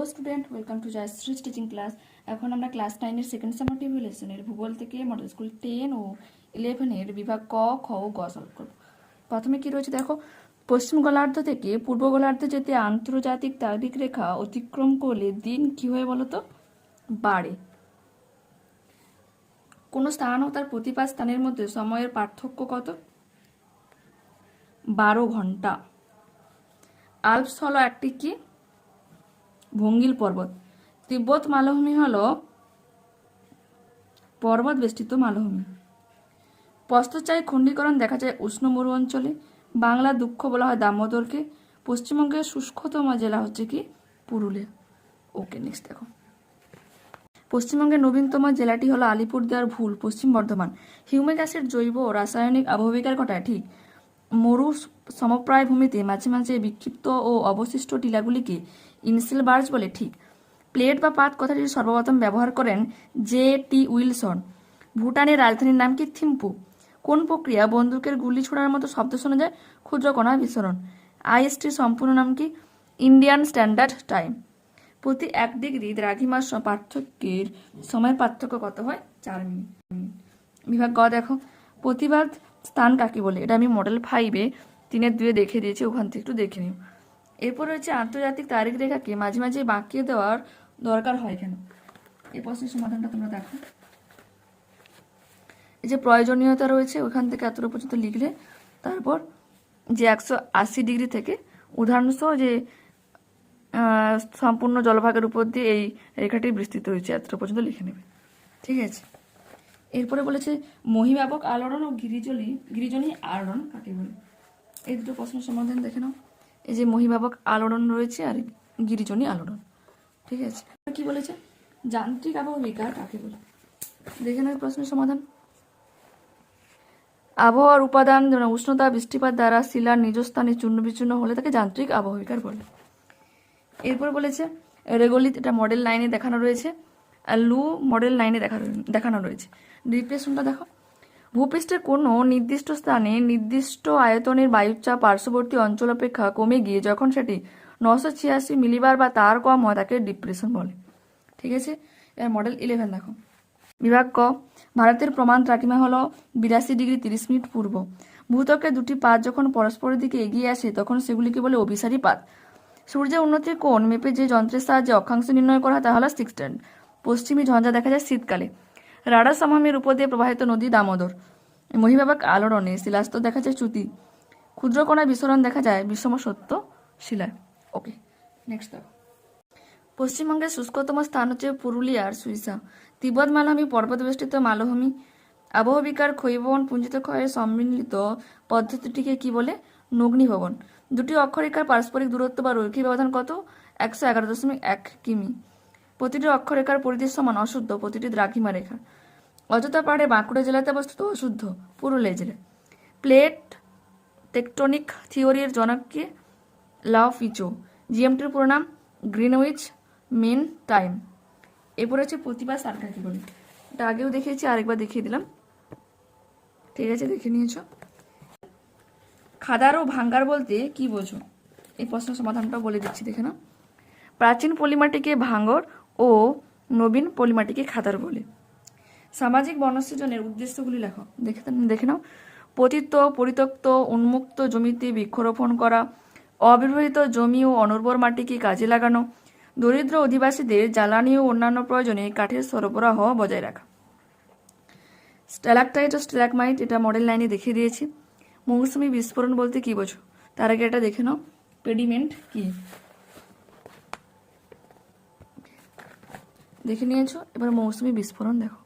Hello student welcome to Joyshree teaching class এখন আমরা class নাইনের সেকেন্ড সামারটিভ লেসনের ভূগোল থেকে মডেল স্কুল টেন ও ইলেভেনের বিভাগ ক, খ ও গ সলভ করব। প্রথমে কি রয়েছে দেখো? পশ্চিম গোলার্ধ থেকে পূর্ব গোলার্ধে যেতে আন্তর্জাতিক তারিখ রেখা অতিক্রম করলে দিন কি হয় বলো তো বাড়ে। কোনো স্থান ও তার প্রতিপাদ স্থানের মধ্যে সময়ের পার্থক্য কত? বারো ঘণ্টা। আলপস হলো একটি কি? ভঙ্গিল পর্বত। তিব্বত মালভূমি হল পর্বত বেষ্টিত মালভূমি। পশ্চাৎচায়ী খণ্ডীকরণ দেখা যায় উষ্ণ মরু অঞ্চলে। বাংলা দুঃখ বলা হয় দামোদরকে। পশ্চিমবঙ্গের শুষ্কতম জেলা হচ্ছে কি? পুরুলিয়া। ওকে নেক্সট দেখো। পশ্চিমবঙ্গের নবীনতম জেলাটি হলো আলিপুরদুয়ার ভুল, পশ্চিম বর্ধমান। হিউমিক অ্যাসিড জৈব রাসায়নিক আবহবিকার ঘটায়, ঠিক। মরু সমপ্রায় ভূমিতে মাঝে মাঝে বিক্ষিপ্ত ও অবশিষ্ট টিলাগুলিকে ইনসেল বার্জ বলে, ঠিক। প্লেট বা পাত কথাটি সর্বপ্রথম ব্যবহার করেন জে টি উইলসন। ভুটানের রাজধানীর নাম কি? থিম্পু। কোন প্রক্রিয়া বন্দুকের গুলি ছোড়ার মতো শব্দ শোনা যায়? ক্ষুদ্র কণা বিস্ফোরণ আইএসটির সম্পূর্ণ নাম কি? Indian standard time. প্রতি এক ডিগ্রি দ্রাঘিমার পার্থক্যের সময়ের পার্থক্য কত হয়? চার মিনিট। বিভাগ গ, দেখো। প্রতিবাদ স্থান কাকে বলে? এটা আমি মডেল ফাইভে তিনের দুয়ে দেখে দিয়েছি, ওখান থেকে একটু দেখে নিও এরপর রয়েছে আন্তর্জাতিক তারিখ রেখাকে মাঝে মাঝে বাঁকিয়ে দেওয়ার দরকার হয় কেন? এই প্রশ্নের সমাধানটা তোমরা দেখো। এই যে প্রয়োজনীয়তা রয়েছে, ওখান থেকে এতটা পর্যন্ত লিখলে, তারপর যে একশো আশি ডিগ্রি থেকে উদাহরণসহ যে সম্পূর্ণ জলভাগের উপর দিয়ে এই রেখাটি বিস্তৃত হয়েছে, এতটা পর্যন্ত লিখে নেবে। ঠিক আছে? এরপরে বলেছে মহিব্যাপক আলোড়ন ও গিরিজলি গিরিজনী আলোড়ন কাকে বলে? এই দুটো প্রশ্নের সমাধান দেখে নাও। এই যে মহিব্যাপক আলোড়ন রয়েছে আর গিরিজনী আলোড়ন। ঠিক আছে? কি বলেছে? যান্ত্রিক আবহবিকার কাকে বলে? দেখে নাও প্রশ্নের সমাধান। আবহাওয়ার উপাদান, যেমন উষ্ণতা, বৃষ্টিপাত দ্বারা শিলার নিজ স্থানে চূর্ণ বিচূর্ণ হলে তাকে যান্ত্রিক আবহবিকার বলে। এরপর বলেছে, রেগোলিত এটা মডেল লাইনে দেখানো রয়েছে। লু মডেল লাইনে দেখা, দেখানো রয়েছে। ডিপ্রেশনটা দেখো। ভূপৃষ্ঠের কোনো নির্দিষ্ট স্থানে নির্দিষ্ট আয়তনের বায়ুচাপ পার্শ্ববর্তী অঞ্চল অপেক্ষা কমে গিয়ে যখন সেটি নশো ছিয়াশি মিলিবার বা তার কম হয়, তাকে ডিপ্রেশন বলে। ঠিক আছে? এর মডেল ইলেভেন দেখো। বিভাগ ক, ভারতের প্রমাণ দ্রাঘিমা হলো বিরাশি ডিগ্রি তিরিশ মিনিট পূর্ব। ভূত্বকের দুটি পাত যখন পরস্পরের দিকে এগিয়ে আসে, তখন সেগুলিকে বলে অভিসারী পাত। সূর্যের উন্নতির কোণ মেপে যে যন্ত্রের সাহায্যে অক্ষাংশ নির্ণয় করা হয়, তা হলো পশ্চিমী ঝঞ্ঝা দেখা যায় শীতকালে। রাডার সমভূমির উপর দিয়ে প্রবাহিত নদী দামোদর। মহিবাবাক আলোড়নে শিলাস্ত দেখা যায় চ্যুতি। ক্ষুদ্র কণা বিস্ফোরণ দেখা যায় বিষম সত্য শিলায় ওকে নেক্সট পশ্চিমবঙ্গের শুষ্কতম স্থান হচ্ছে পুরুলিয়ার সুইসা। তিব্বত মালভূমি পর্বতবেষ্টিত মালভূমি। আবহবিকার ক্ষয়ভবন পুঞ্জিত ক্ষয়ের সম্মিলিত পদ্ধতিটিকে কি বলে? নগ্নিভবন। দুটি অক্ষরেখার পারস্পরিক দূরত্ব বা রৈখিক ব্যবধান কত? একশো এগারো দশমিক এক কিমি। প্রতিটি অক্ষরেখার পরিধির সমান অশুদ্ধ, প্রতিটি দ্রাঘিমা রেখা। অযোধ্যা পাহাড়ে বাঁকুড়া জেলাতে অবস্থিত অশুদ্ধ, পুরুলিয়া জেলায় প্লেট টেকটনিক থিওরির জনককে লাও ফিচো। জিএমটির পুরো নাম গ্রিনউইচ মেন টাইম। এরপর হচ্ছে প্রতিভা সার্কা কি বলে? এটা আগেও দেখিয়েছি, আরেকবার দেখিয়ে দিলাম। ঠিক আছে, দেখে নিয়েছো। খাদার ও ভাঙ্গার বলতে কি বোঝো? এই প্রশ্নের সমাধানটা বলে দিচ্ছি, দেখে নাও। প্রাচীন পলিমাটিকে ভাঙ্গর ও নবীন পলিমাটিকে খাতার বলে। সামাজিক বনসৃজনের উদ্দেশ্যগুলি লেখো। দেখে দেখে নাও। পতিত পরিত্যক্ত উন্মুক্ত জমিতে বৃক্ষরোপণ করা অব্যবহৃত জমি ও অনুর্বর মাটিকে কাজে লাগানো, দরিদ্র অধিবাসীদের জ্বালানি ও অন্যান্য প্রয়োজনে কাঠের সরবরাহ বজায় রাখা। স্ট্যালাকটাইট ও স্ট্যালাকমাইট এটা মডেল লাইনে দেখিয়ে দিয়েছি। মৌসুমি বিস্ফোরণ বলতে কি বোঝো? তার আগে এটা দেখে নাও। পেডিমেন্ট কি? দেখে নিয়েছো। এবার মৌসুমি বিস্ফোরণ দেখো।